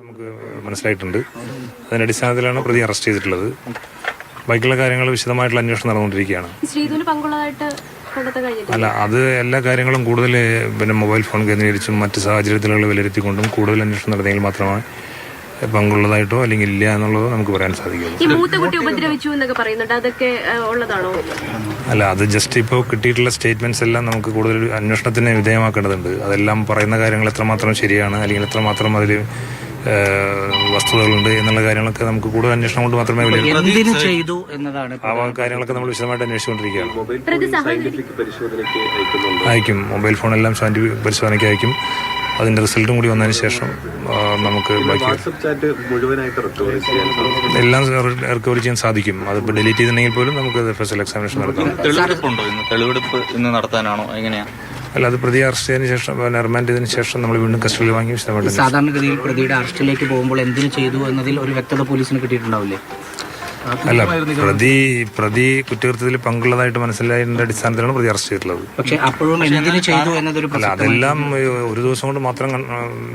നമുക്ക് മനസ്സിലായിട്ടുണ്ട്. അതിന്റെ അടിസ്ഥാനത്തിലാണ് പ്രതി അറസ്റ്റ് ചെയ്തിട്ടുള്ളത്. ബാക്കിയുള്ള കാര്യങ്ങൾ വിശദമായിട്ടുള്ള അന്വേഷണം നടന്നുകൊണ്ടിരിക്കുകയാണ്. ശ്രീധുവിന് പങ്കുള്ളതായിട്ട് കണ്ടെത്താൻ കഴിഞ്ഞിട്ടില്ല. അല്ല അത് എല്ലാ കാര്യങ്ങളും കൂടുതൽ പിന്നെ മൊബൈൽ ഫോൺ കേന്ദ്രീകരിച്ചും മറ്റ് സാഹചര്യത്തിലുള്ള വിലയിരുത്തിക്കൊണ്ടും കൂടുതൽ അന്വേഷണം നടത്തിയെങ്കിൽ മാത്രമേ പങ്കുള്ളതായിട്ടോ അല്ലെങ്കിൽ ഇല്ല എന്നുള്ളത് നമുക്ക് പറയാൻ സാധിക്കുള്ളൂ. ഈ മൂത്ത കുട്ടി ഉപദ്രവിച്ചു എന്നൊക്കെ പറയുന്നുണ്ട്. അതൊക്കെ ഉള്ളതാണോ? അല്ല അത് ജസ്റ്റ് ഇപ്പോൾ കിട്ടിയിട്ടുള്ള സ്റ്റേറ്റ്മെന്റ്സ് എല്ലാം നമുക്ക് കൂടുതൽ അന്വേഷണത്തിന് വിധേയമാക്കേണ്ടതുണ്ട്. അതെല്ലാം പറയുന്ന കാര്യങ്ങൾ എത്രമാത്രം ശരിയാണ് അല്ലെങ്കിൽ എത്രമാത്രം അതിൽ വസ്തുതകളുണ്ട് എന്നുള്ള കാര്യങ്ങളൊക്കെ നമുക്ക് കൂടുതൽ അന്വേഷണം കൊണ്ട് മാത്രമേ ചെയ്തു എന്നതാണ് ആ കാര്യങ്ങളൊക്കെ നമ്മൾ വിശദമായിട്ട് അന്വേഷിച്ചുകൊണ്ടിരിക്കുകയാണ്. അയക്കും. മൊബൈൽ ഫോണെല്ലാം സയന്റിഫിക് പരിശോധനയ്ക്ക് അയക്കും. അതിന്റെ റിസൾട്ടും കൂടി വന്നതിന് ശേഷം നമുക്ക് ബാക്കി എല്ലാം റിക്കവർ ചെയ്യാൻ സാധിക്കും. അതിപ്പോൾ ഡിലീറ്റ് ചെയ്തിട്ടുണ്ടെങ്കിൽ പോലും നമുക്ക് ഫെസൽ എക്സാമിനേഷൻ നടത്താം. തെളിവെടുപ്പുണ്ടോ? ഇന്ന് തെളിവെടുപ്പ് ഇന്ന് നടത്താനാണോ? എങ്ങനെയാ? അല്ല അത് പ്രതി അറസ്റ്റ് ചെയ്തതിനു ശേഷം പിന്നെ റിമാൻഡ് ചെയ്തതിനു ശേഷം നമ്മൾ വീണ്ടും കസ്റ്റഡിയിൽ വാങ്ങി വിശദമായിട്ട് സാധാരണ സാധാരണഗതിയിൽ പ്രതിയുടെ അറസ്റ്റിലേക്ക് പോകുമ്പോൾ എന്തിനു ചെയ്തു എന്നതിൽ ഒരു വ്യക്തത പോലീസിന് കിട്ടിയിട്ടുണ്ടാവില്ലേ? അല്ല പ്രതി പ്രതി കുറ്റകൃത്യത്തിൽ പങ്കുള്ളതായിട്ട് മനസ്സിലായതിന്റെ അടിസ്ഥാനത്തിലാണ് പ്രതി അറസ്റ്റ് ചെയ്തിട്ടുള്ളത്. പക്ഷെ അപ്പോഴും എന്തിനു ചെയ്തു എന്നതൊരു അല്ല അതെല്ലാം ഒരു ദിവസം കൊണ്ട് മാത്രം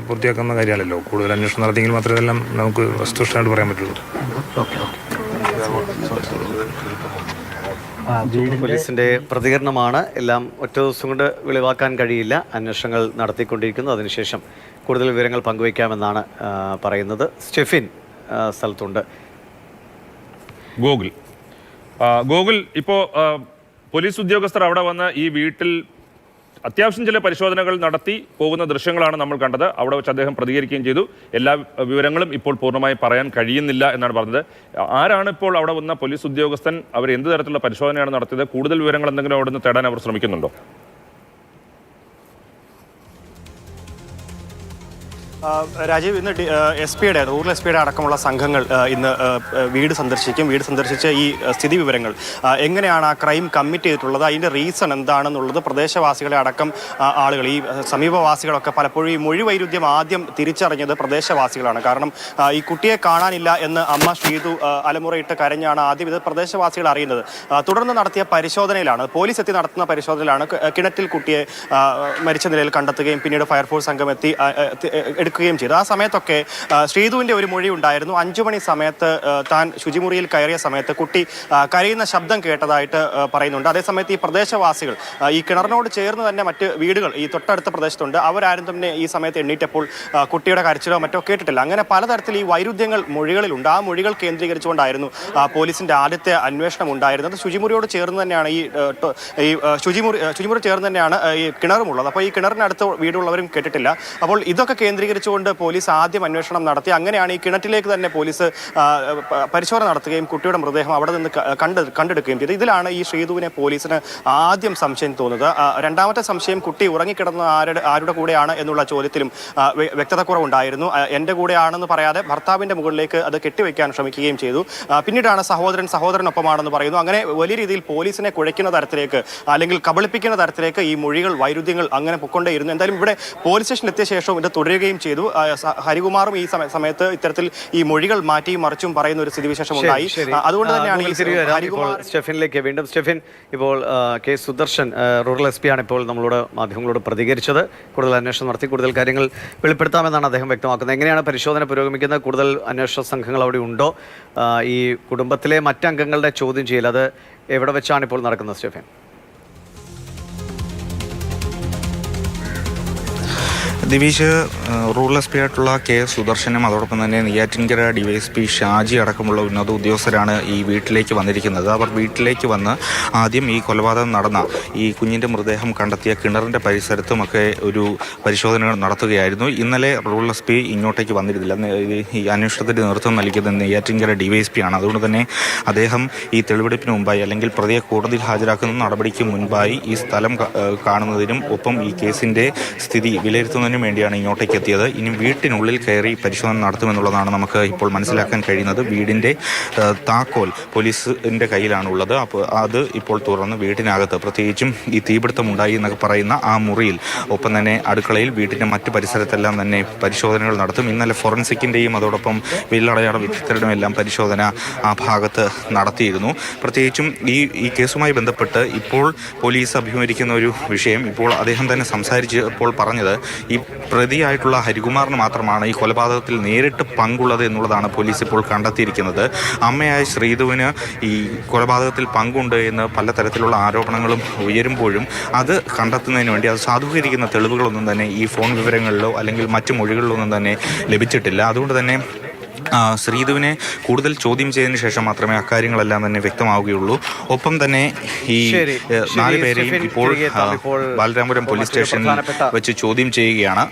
പൂർത്തിയാക്കുന്ന കാര്യമല്ലല്ലോ. കൂടുതൽ അന്വേഷണം നടത്തിയെങ്കിൽ മാത്രമേ ഇതെല്ലാം നമുക്ക് വസ്തുനിഷ്ഠമായിട്ട് പറയാൻ പറ്റുള്ളൂ. പോലീസിന്റെ പ്രതികരണമാണ് എല്ലാം ഒറ്റ ദിവസം കൊണ്ട് വെളിവാക്കാൻ കഴിയില്ല. അന്വേഷണങ്ങൾ നടത്തിക്കൊണ്ടിരിക്കുന്നു. അതിനുശേഷം കൂടുതൽ വിവരങ്ങൾ പങ്കുവയ്ക്കാമെന്നാണ് പറയുന്നത്. സ്റ്റെഫിൻ സ്ഥലത്തുണ്ട്. ഗോകുൽ ഗോകുൽ ഇപ്പോൾ പോലീസ് ഉദ്യോഗസ്ഥർ അവിടെ വന്ന് ഈ വീട്ടിൽ അത്യാവശ്യം ചില പരിശോധനകൾ നടത്തി പോകുന്ന ദൃശ്യങ്ങളാണ് നമ്മൾ കണ്ടത്. അവിടെ വെച്ച് അദ്ദേഹം പ്രതികരിക്കുകയും ചെയ്തു. എല്ലാ വിവരങ്ങളും ഇപ്പോൾ പൂർണമായി പറയാൻ കഴിയുന്നില്ല എന്നാണ് പറഞ്ഞത്. ആരാണ് ഇപ്പോൾ അവിടെ വന്ന പോലീസ് ഉദ്യോഗസ്ഥൻ? അവർ എന്ത് തരത്തിലുള്ള പരിശോധനയാണ് നടത്തിയത്? കൂടുതൽ വിവരങ്ങൾ എന്തെങ്കിലും അവിടെ നിന്ന് തേടാൻ അവർ ശ്രമിക്കുന്നുണ്ടോ? രാജീവ് ഇന്ന് എസ് പിയുടെ റൂറൽ എസ് പിയുടെ അടക്കമുള്ള സംഘങ്ങൾ ഇന്ന് വീട് സന്ദർശിക്കും. വീട് സന്ദർശിച്ച ഈ സ്ഥിതി വിവരങ്ങൾ എങ്ങനെയാണ് ആ ക്രൈം കമ്മിറ്റ് ചെയ്തിട്ടുള്ളത്? അതിന്റെ റീസൺ എന്താണെന്നുള്ളത് പ്രദേശവാസികളെ അടക്കം ആളുകൾ ഈ സമീപവാസികളൊക്കെ പലപ്പോഴും ഈ മൊഴി വൈരുദ്ധ്യം ആദ്യം തിരിച്ചറിഞ്ഞത് പ്രദേശവാസികളാണ്. കാരണം ഈ കുട്ടിയെ കാണാനില്ല എന്ന് അമ്മ ശ്രീതു അലമുറയിട്ട് കരഞ്ഞാണ് ആദ്യം ഇത് പ്രദേശവാസികൾ അറിയുന്നത്. തുടർന്ന് നടത്തിയ പരിശോധനയിലാണ് പോലീസ് എത്തി നടത്തുന്ന പരിശോധനയിലാണ് കിണറ്റിൽ കുട്ടിയെ മരിച്ച നിലയിൽ കണ്ടെത്തുകയും പിന്നീട് ഫയർഫോഴ്സ് സംഘം എത്തി എടുക്കുകയും ചെയ്തു. ആ സമയത്തൊക്കെ ശ്രീതുവിന്റെ ഒരു മൊഴി ഉണ്ടായിരുന്നു. അഞ്ചു മണി സമയത്ത് താൻ ശുചിമുറിയിൽ കയറിയ സമയത്ത് കുട്ടി കരയുന്ന ശബ്ദം കേട്ടതായിട്ട് പറയുന്നുണ്ട്. അതേസമയത്ത് ഈ പ്രദേശവാസികൾ ഈ കിണറിനോട് ചേർന്ന് തന്നെ മറ്റ് വീടുകൾ ഈ തൊട്ടടുത്ത പ്രദേശത്തുണ്ട്. അവരാരും തന്നെ ഈ സമയത്ത് എണ്ണീറ്റപ്പോൾ കുട്ടിയുടെ കരച്ചിലോ മറ്റോ കേട്ടിട്ടില്ല. അങ്ങനെ പലതരത്തിൽ ഈ വൈരുദ്ധ്യങ്ങൾ മൊഴികളിലുണ്ട്. ആ മൊഴികൾ കേന്ദ്രീകരിച്ചുകൊണ്ടായിരുന്നു പോലീസിന്റെ ആദ്യത്തെ അന്വേഷണം ഉണ്ടായിരുന്നത്. ശുചിമുറിയോട് ചേർന്ന് തന്നെയാണ് ഈ ഈ ശുചിമുറി ശുചിമുറി ചേർന്ന് തന്നെയാണ് ഈ കിണറുമുള്ളത്. അപ്പോൾ ഈ കിണറിനടുത്ത് വീടുള്ളവരും കേട്ടിട്ടില്ല. അപ്പോൾ ഇതൊക്കെ കേന്ദ്രീകരിച്ചുകൊണ്ട് പോലീസ് ആദ്യം അന്വേഷണം നടത്തി. അങ്ങനെയാണ് ഈ കിണറ്റിലേക്ക് തന്നെ പോലീസ് പരിശോധന നടത്തുകയും കുട്ടിയുടെ മൃതദേഹം അവിടെ നിന്ന് കണ്ട് കണ്ടെടുക്കുകയും ചെയ്തു. ഇതിലാണ് ഈ ശ്രീധുവിനെ പോലീസിന് ആദ്യം സംശയം തോന്നുന്നത്. രണ്ടാമത്തെ സംശയം കുട്ടി ഉറങ്ങിക്കിടന്ന ആരുടെ ആരുടെ കൂടെയാണ് എന്നുള്ള ചോദ്യത്തിലും വ്യക്തത കുറവുണ്ടായിരുന്നു എന്റെ കൂടെയാണെന്ന് പറയാതെ ഭർത്താവിന്റെ മുകളിലേക്ക് അത് കെട്ടിവെക്കാൻ ശ്രമിക്കുകയും ചെയ്തു. പിന്നീടാണ് സഹോദരൻ സഹോദരനൊപ്പമാണെന്ന് പറയുന്നു. അങ്ങനെ വലിയ രീതിയിൽ പോലീസിനെ കുഴയ്ക്കുന്ന തരത്തിലേക്ക് അല്ലെങ്കിൽ കബളിപ്പിക്കുന്ന തരത്തിലേക്ക് ഈ മൊഴികൾ വൈരുദ്ധ്യങ്ങൾ അങ്ങനെ പൊക്കൊണ്ടേയിരുന്നു എന്തായാലും ഇവിടെ പോലീസ് സ്റ്റേഷൻ എത്തിയ ശേഷം ഇത് തുടരുകയും ചെയ്തു. സ- ഹരികുമാറും ഈ സമയ- സമയത്ത് ഇത്തരത്തിൽ ഈ മൊഴികൾ മാറ്റിയും മറിച്ചും പറയുന്ന ഒരു സ്ഥിതിവിശേഷം ഉണ്ടായി. അതുകൊണ്ട് തന്നെയാണ് സ്റ്റെഫിനിലേക്ക് വീണ്ടും. സ്റ്റെഫിൻ ഇപ്പോൾ K Sudarshan rural S P ആണ് ഇപ്പോൾ നമ്മളോട് മാധ്യമങ്ങളോട് പ്രതികരിച്ചത്. കൂടുതൽ അന്വേഷണം നടത്തി കൂടുതൽ കാര്യങ്ങൾ വെളിപ്പെടുത്താമെന്നാണ് അദ്ദേഹം വ്യക്തമാക്കുന്നത്. എങ്ങനെയാണ് പരിശോധന പുരോഗമിക്കുന്നത്? കൂടുതൽ അന്വേഷണ സംഘങ്ങൾ അവിടെ ഉണ്ടോ? ഈ കുടുംബത്തിലെ മറ്റംഗങ്ങളുടെ ചോദ്യം ചെയ്യൽ അത് എവിടെ വെച്ചാണ് ഇപ്പോൾ നടക്കുന്നത് സ്റ്റെഫിൻ? ദിവിഷ് റൂറൽ എസ് പി ആയിട്ടുള്ള കെ സുദർശനും അതോടൊപ്പം തന്നെ നെയ്യാറ്റിൻകര ഡിവൈഎസ്പി ഷാജി അടക്കമുള്ള ഉന്നത ഉദ്യോഗസ്ഥരാണ് ഈ വീട്ടിലേക്ക് വന്നിരിക്കുന്നത്. അവർ വീട്ടിലേക്ക് വന്ന് ആദ്യം ഈ കൊലപാതകം നടന്ന ഈ കുഞ്ഞിന്റെ മൃതദേഹം കണ്ടെത്തിയ കിണറിന്റെ പരിസരത്തുമൊക്കെ ഒരു പരിശോധന നടത്തുകയായിരുന്നു. ഇന്നലെ റൂറൽ എസ് പി ഇങ്ങോട്ടേക്ക് വന്നിരുന്നില്ല. ഈ- അന്വേഷണത്തിന്റെ നേതൃത്വം നൽകിയത് നെയ്യാറ്റിൻകര ഡിവൈഎസ്പി ആണ്. അതുകൊണ്ട് തന്നെ അദ്ദേഹം ഈ തെളിവെടുപ്പിന് മുമ്പായി അല്ലെങ്കിൽ പ്രതിയെ കോടതിയിൽ ഹാജരാക്കുന്ന നടപടിക്ക് മുൻപായി ഈ സ്ഥലം കാണുന്നതിനും ഒപ്പം ഈ കേസിന്റെ സ്ഥിതി വിലയിരുത്തുന്നതിനും വേണ്ടിയാണ് ഇങ്ങോട്ടേക്ക് എത്തിയത്. ഇനി വീട്ടിനുള്ളിൽ കയറി പരിശോധന നടത്തുമെന്നുള്ളതാണ് നമുക്ക് ഇപ്പോൾ മനസ്സിലാക്കാൻ കഴിയുന്നത്. വീടിന്റെ താക്കോൽ പോലീസിന്റെ കയ്യിലാണുള്ളത്. അപ്പോൾ അത് ഇപ്പോൾ തുറന്ന് വീട്ടിനകത്ത് പ്രത്യേകിച്ചും ഈ തീപിടുത്തം ഉണ്ടായി എന്നൊക്കെ പറയുന്ന ആ മുറിയിൽ ഒപ്പം തന്നെ അടുക്കളയിൽ വീട്ടിന്റെ മറ്റു പരിസരത്തെല്ലാം തന്നെ പരിശോധനകൾ നടത്തും. ഇന്നലെ ഫോറൻസിക്കിന്റെയും അതോടൊപ്പം വില്ലടയാള വിദഗ്ധരുടെയും എല്ലാം പരിശോധന ആ ഭാഗത്ത് നടത്തിയിരുന്നു. പ്രത്യേകിച്ചും ഈ ഈ കേസുമായി ബന്ധപ്പെട്ട് ഇപ്പോൾ പോലീസ് അഭിമുഖീകരിക്കുന്ന ഒരു വിഷയം ഇപ്പോൾ അദ്ദേഹം തന്നെ സംസാരിച്ചപ്പോൾ പറഞ്ഞത് ഈ പ്രതിയായിട്ടുള്ള ഹരികുമാറിന് മാത്രമാണ് ഈ കൊലപാതകത്തിൽ നേരിട്ട് പങ്കുള്ളത് എന്നുള്ളതാണ് പോലീസ് ഇപ്പോൾ കണ്ടെത്തിയിരിക്കുന്നത്. അമ്മയായ ശ്രീധുവിന് ഈ കൊലപാതകത്തിൽ പങ്കുണ്ട് എന്ന് പലതരത്തിലുള്ള ആരോപണങ്ങളും ഉയരുമ്പോഴും അത് കണ്ടെത്തുന്നതിന് വേണ്ടി അത് സാധൂകരിക്കുന്ന തെളിവുകളൊന്നും തന്നെ ഈ ഫോൺ വിവരങ്ങളിലോ അല്ലെങ്കിൽ മറ്റു മൊഴികളിലൊന്നും തന്നെ ലഭിച്ചിട്ടില്ല. അതുകൊണ്ട് തന്നെ ശ്രീധുവിനെ കൂടുതൽ ചോദ്യം ചെയ്തതിന് ശേഷം മാത്രമേ അക്കാര്യങ്ങളെല്ലാം തന്നെ വ്യക്തമാവുകയുള്ളൂ. ഒപ്പം തന്നെ ഈ നാല് പേരെയും ഇപ്പോൾ ബാലരാമപുരം പോലീസ് സ്റ്റേഷനിൽ വെച്ച് ചോദ്യം ചെയ്യുകയാണ്.